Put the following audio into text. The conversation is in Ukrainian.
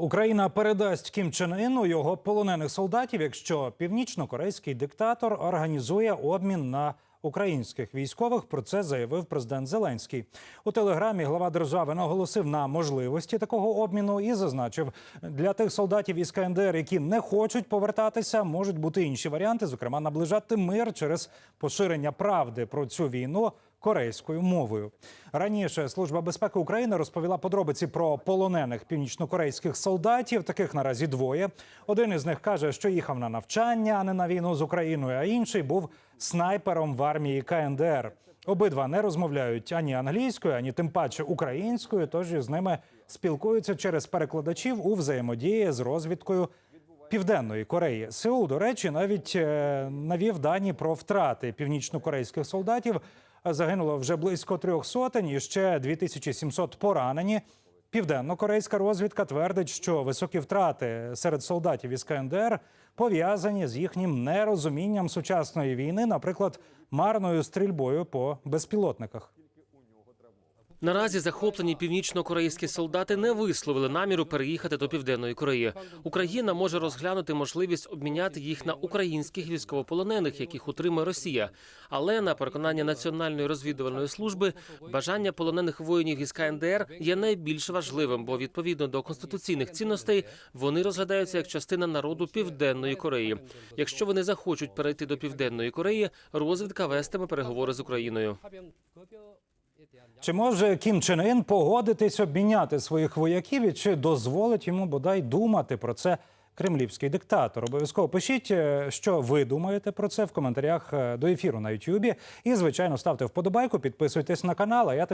Україна передасть Кім Чен Іну його полонених солдатів, якщо північно-корейський диктатор організує обмін на українських військових. Про це заявив президент Зеленський. У телеграмі глава держави наголосив на можливості такого обміну і зазначив, для тих солдатів із КНДР, які не хочуть повертатися, можуть бути інші варіанти, зокрема наближати мир через поширення правди про цю війну корейською мовою. Раніше служба безпеки України розповіла подробиці про полонених північнокорейських солдатів. Таких наразі двоє. Один із них каже, що їхав на навчання, а не на війну з Україною. А інший був снайпером в армії КНДР. Обидва не розмовляють ані англійською, ані тим паче українською. Тож із ними спілкуються через перекладачів у взаємодії з розвідкою Південної Кореї. Сеул, до речі, навіть е, навів дані про втрати північнокорейських солдатів. Загинуло вже близько трьох сотень і ще 2700 поранені. Південно-корейська розвідка твердить, що високі втрати серед солдатів із КНДР пов'язані з їхнім нерозумінням сучасної війни, наприклад, марною стрільбою по безпілотниках. Наразі захоплені північно-корейські солдати не висловили наміру переїхати до південної Кореї. Україна може розглянути можливість обміняти їх на українських військовополонених, яких утримує Росія. Але на переконання національної розвідувальної служби бажання полонених воїнів із КНДР є найбільш важливим, бо відповідно до конституційних цінностей вони розглядаються як частина народу південної Кореї. Якщо вони захочуть перейти до південної Кореї, розвідка вестиме переговори з Україною. Чи може Кім Чен Ін погодитись обміняти своїх вояків і чи дозволить йому бодай думати про це кремлівський диктатор? Обов'язково пишіть, е, що ви думаєте про це в коментарях е, до ефіру на Ютубі. І звичайно ставте вподобайку, підписуйтесь на канал. А я